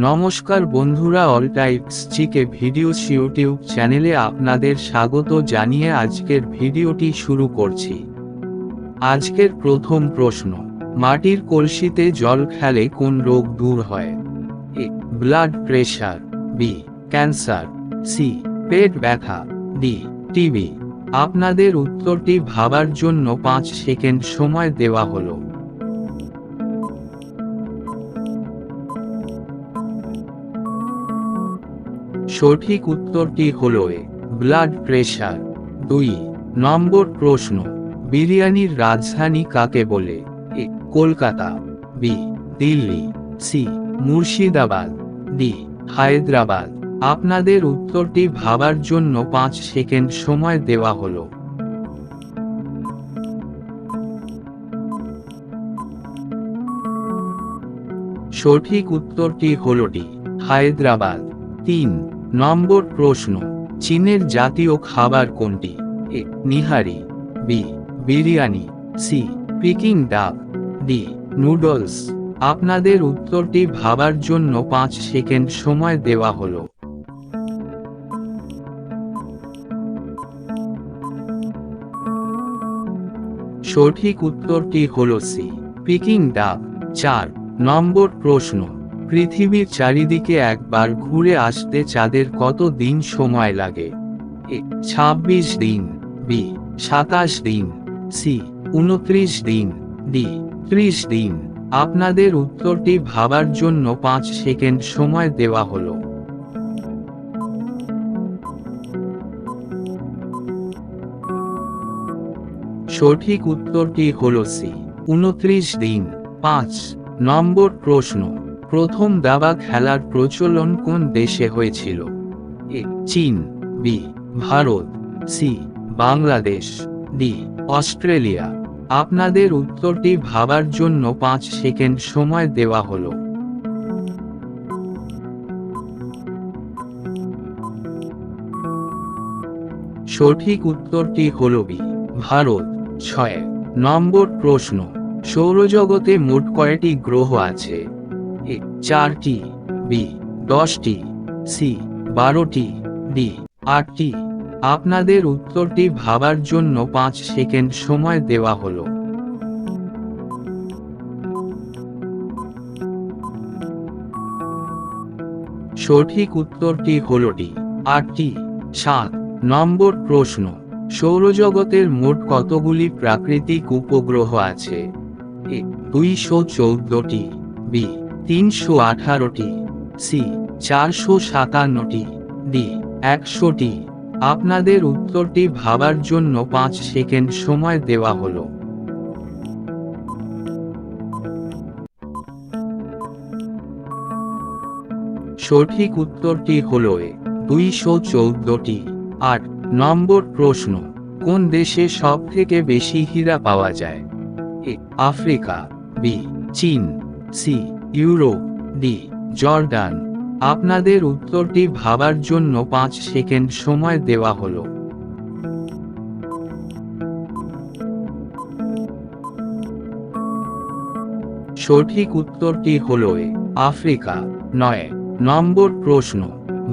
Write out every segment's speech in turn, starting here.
নমস্কার বন্ধুরা all types GK videos YouTube চ্যানেলে আপনাদের স্বাগত জানিয়ে আজকের ভিডিওটি শুরু করছি। আজকের প্রথম প্রশ্ন, মাটির কলসিতে জল খেলে কোন রোগ দূর হয়? A, blood pressure B, cancer, C, পেট ব্যথা, ডি টিবি আপনাদের উত্তরটি ভাবার জন্য পাঁচ সেকেন্ড সময় দেওয়া হলো। সঠিক উত্তরটি হল এ ব্লাড প্রেশার দুই, নম্বর প্রশ্ন, বিরিয়ানির রাজধানী কাকে বলে? A, Kolkata. B, Delhi. C, Murshidabad. D, Hyderabad. আপনাদের উত্তরটি ভাবার জন্য পাঁচ সেকেন্ড সময় দেওয়া হলো। সঠিক উত্তরটি হল ডি, হায়দ্রাবাদ। তিন নম্বর প্রশ্ন, চীনের জাতীয় খাবার কোনটি? A, nihari, B, biryani, C, Peking duck D, noodles. আপনাদের উত্তরটি ভাবার জন্য পাঁচ সেকেন্ড সময় দেওয়া হলো। সঠিক উত্তরটি হল সি, পিকিং ডাক চার, নম্বর প্রশ্ন পৃথিবীর চারিদিকে একবার ঘুরে আসতে চাঁদের কত দিন সময় লাগে? এ, ছাব্বিশ দিন, বি, সাতাশ দিন, সি, উনত্রিশ দিন, ডি, ত্রিশ দিন। আপনাদের উত্তরটি ভাবার জন্য পাঁচ সেকেন্ড সময় দেওয়া হলো। সঠিক উত্তরটি হল সি, উনত্রিশ দিন, পাঁচ। নম্বর প্রশ্ন। প্রথম দাবা খেলার প্রচলন কোন দেশে হয়েছিল? এ, চীন, B, Bharat, C, Bangladesh, D, Australia. আপনাদের উত্তরটি ভাবার জন্য পাঁচ সেকেন্ড সময় দেওয়া হলো। সঠিক উত্তরটি হল বি, ভারত। ছয়, নম্বর প্রশ্ন। সৌরজগতে মোট কয়টি গ্রহ আছে? এ চারটি, বি দশটি, সি বারোটি, ডি আটটি। আপনাদের উত্তরটি ভাবার জন্য পাঁচ সেকেন্ড সময় দেওয়া হলো। সঠিক উত্তরটি হল ডি আটটি। সাত নম্বর প্রশ্ন, সৌরজগতের মোট কতগুলি প্রাকৃতিক উপগ্রহ আছে? দুইশো চৌদ্দটি, বি তিনশো আঠারোটি, সি, চারশো সাতান্নটি, ডি, একশোটি। আপনাদের উত্তরটি ভাবার জন্য পাঁচ সেকেন্ড সময় দেওয়া হলো। সঠিক উত্তরটি হল এ, দুইশো চৌদ্দটি। আট নম্বর প্রশ্ন, কোন দেশে সব থেকে বেশি হীরা পাওয়া যায়? এ, আফ্রিকা, বি, চীন, সি ইউরোপ ডি জর্ডান। আপনাদের উত্তরটি ভাবার জন্য পাঁচ সেকেন্ড সময় দেওয়া হলো। সঠিক উত্তরটি হল আফ্রিকা। নয়, নম্বর প্রশ্ন,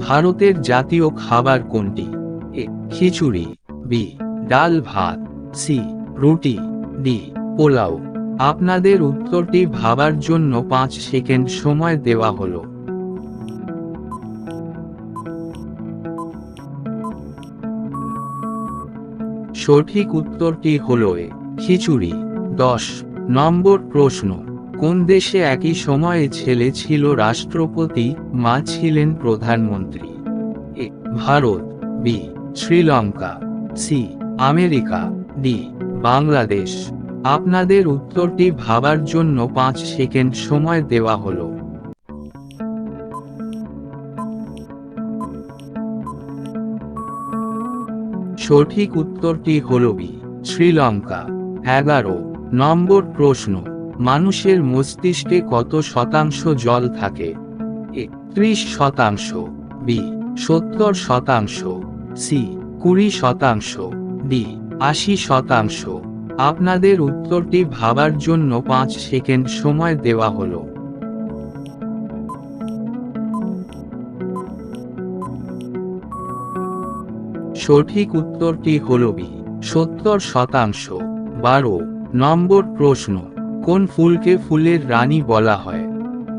ভারতের জাতীয় খাবার কোনটি? এ, খিচুড়ি, বি, ডাল ভাত, সি, রুটি, ডি, পোলাও। আপনাদের উত্তরটি ভাবার জন্য পাঁচ সেকেন্ড সময় দেওয়া হলো। সঠিক উত্তরটি হল এ, খিচুড়ি। দশ, নম্বর প্রশ্ন, কোন দেশে একই সময়ে ছেলে ছিল রাষ্ট্রপতি, মা ছিলেন প্রধানমন্ত্রী? A, Bharat, B, Sri Lanka, C, America, D, Bangladesh. আপনাদের উত্তরটি ভাবার জন্য পাঁচ সেকেন্ড সময় দেওয়া হলো। সঠিক উত্তরটি হল বি, শ্রীলঙ্কা। এগারো, নম্বর প্রশ্ন, মানুষের মস্তিষ্কে কত শতাংশ জল থাকে? ত্রিশ শতাংশ, বি, সত্তর শতাংশ, সি, কুড়ি শতাংশ, ডি, আশি শতাংশ। আপনাদের উত্তরটি ভাবার জন্য পাঁচ সেকেন্ড সময় দেওয়া হলো। সঠিক উত্তরটি হল বি, সত্তর শতাংশ। বারো, নম্বর প্রশ্ন, কোন ফুলকে ফুলের রানী বলা হয়?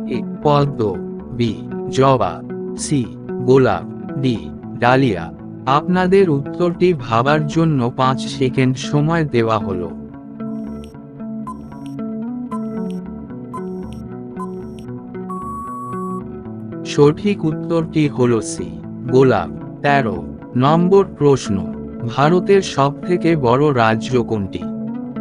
এ, পদ্ম, বি, জবা, সি, গোলাপ, ডি, ডালিয়া। আপনাদের উত্তরটি ভাবার জন্য পাঁচ সেকেন্ড সময় দেওয়া হলো। সঠিক উত্তরটি হল সি, গোলাপ। তেরো, নম্বর প্রশ্ন, ভারতের সবথেকে বড় রাজ্য কোনটি?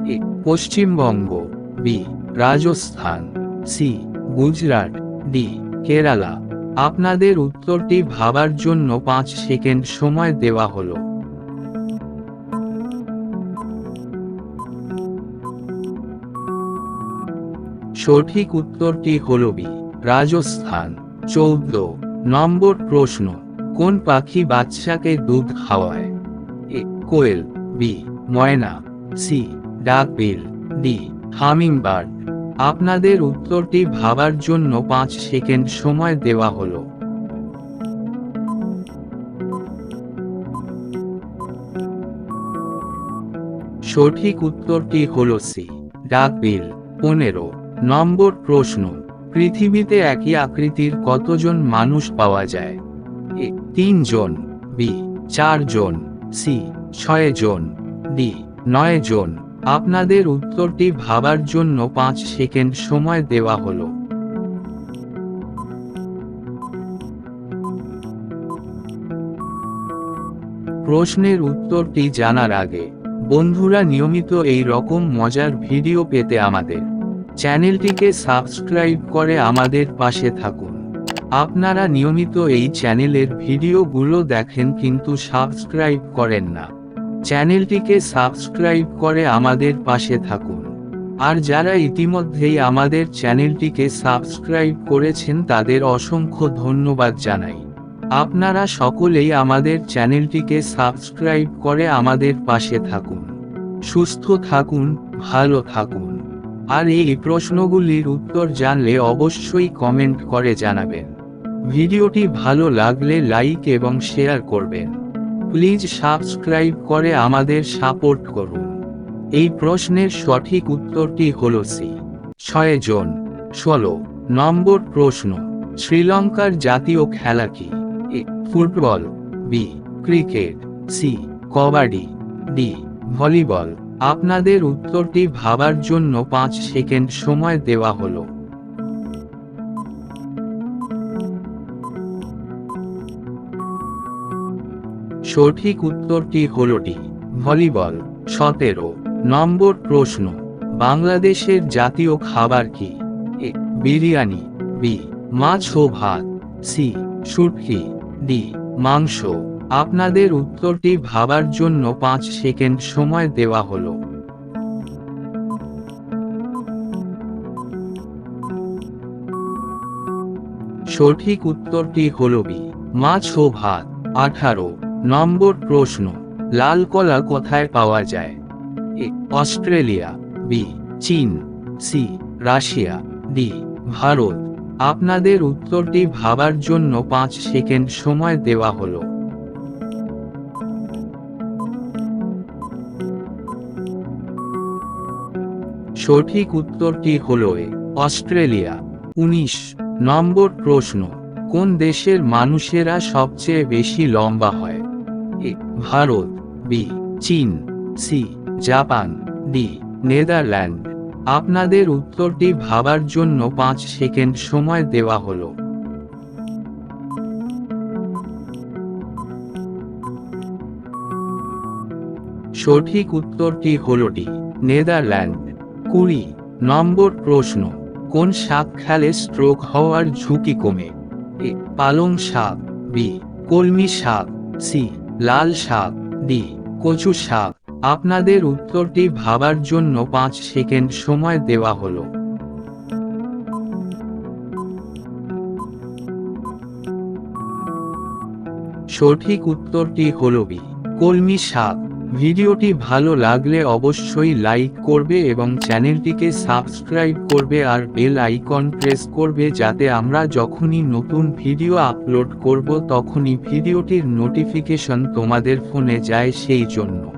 A, Paschimbanga, B, Rajasthan, C, Gujarat, D, Kerala. আপনাদের উত্তরটি ভাবার জন্য পাঁচ সেকেন্ড সময় দেওয়া হলো। সঠিক উত্তরটি হল বি, রাজস্থান। চৌদ্দ, নম্বর প্রশ্ন, কোন পাখি বাচ্চাকে দুধ খাওয়ায়? A, Koel, B, Moyna, C, duckbill, D hummingbird আপনাদের উত্তরটি ভাবার জন্য পাঁচ সেকেন্ড সময় দেওয়া হলো। সঠিক উত্তরটি হল সি ডাকবিল পনেরো, নম্বর প্রশ্ন, পৃথিবীতে একই আকৃতির কতজন মানুষ পাওয়া যায়? এ, তিনজন, বি, চারজন, সি ছয় জন ডি নয় জন আপনাদের উত্তরটি ভাবার জন্য পাঁচ সেকেন্ড সময় দেওয়া হলো। প্রশ্নের উত্তরটি জানার আগে, বন্ধুরা নিয়মিত এই রকম মজার ভিডিও পেতে আমাদের চ্যানেলটিকে সাবস্ক্রাইব করে আমাদের পাশে থাকুন। আপনারা নিয়মিত এই চ্যানেলের ভিডিওগুলো দেখেন কিন্তু সাবস্ক্রাইব করেন না। চ্যানেলটিকে সাবস্ক্রাইব করে আমাদের পাশে থাকুন। আর যারা ইতিমধ্যেই আমাদের চ্যানেলটিকে সাবস্ক্রাইব করেছেন, তাদের অসংখ্য ধন্যবাদ জানাই। আপনারা সকলেই আমাদের চ্যানেলটিকে সাবস্ক্রাইব করে আমাদের পাশে থাকুন। সুস্থ থাকুন, ভালো থাকুন। আর এই প্রশ্নগুলির উত্তর জানলে অবশ্যই কমেন্ট করে জানাবেন। ভিডিওটি ভালো লাগলে লাইক এবং শেয়ার করবেন। প্লিজ সাবস্ক্রাইব করে আমাদের সাপোর্ট করুন। এই প্রশ্নের সঠিক উত্তরটি হল সি ছয় জন। ষোলো। নম্বর প্রশ্ন। শ্রীলঙ্কার জাতীয় খেলা কি? A, football B cricket C kabaddi D volleyball. আপনাদের উত্তরটি ভাবার জন্য পাঁচ সেকেন্ড সময় দেওয়া হলো। সঠিক উত্তরটি হল ডি ভলিবল, সতেরো। নম্বর প্রশ্ন, বাংলাদেশের জাতীয় খাবার কি? এ, বিরিয়ানি, বি, মাছ ও ভাত, সি শুটকি ডি, মাংস। আপনাদের উত্তরটি ভাবার জন্য পাঁচ সেকেন্ড সময় দেওয়া হলো। সঠিক উত্তরটি হল বি, মাছ ও ভাত, আঠারো। নম্বর প্রশ্ন, লাল কলা কোথায় পাওয়া যায়? এ, অস্ট্রেলিয়া, বি, চীন, সি, রাশিয়া, ডি, ভারত। আপনাদের উত্তরটি ভাবার জন্য পাঁচ সেকেন্ড সময় দেওয়া হলো। সঠিক উত্তরটি হল এ, অস্ট্রেলিয়া। উনিশ, নম্বর প্রশ্ন, কোন দেশের মানুষেরা সবচেয়ে বেশি লম্বা হয়? ভারত, বি, চীন, সি, জাপান, ডি, নেদারল্যান্ড। আপনাদের উত্তরটি ভাবার জন্য পাঁচ সেকেন্ড সময় দেওয়া হলো। সঠিক উত্তরটি হল ডি, নেদারল্যান্ড। কুড়ি, নম্বর প্রশ্ন, কোন শাক খেলে স্ট্রোক হওয়ার ঝুঁকি কমে? এ, পালং শাক, বি, কলমি শাক, সি লাল শাক ডি কচু শাক, আপনাদের উত্তরটি ভাবার জন্য পাঁচ সেকেন্ড সময় দেওয়া হলো। সঠিক উত্তরটি হল বি, কলমি শাক। ভিডিওটি ভালো লাগলে অবশ্যই লাইক করবে এবং চ্যানেলটিকে সাবস্ক্রাইব করবে আর বেল আইকন প্রেস করবে যাতে আমরা যখনই নতুন ভিডিও আপলোড করব তখনই ভিডিওটির নোটিফিকেশন তোমাদের ফোনে যায় সেই জন্য।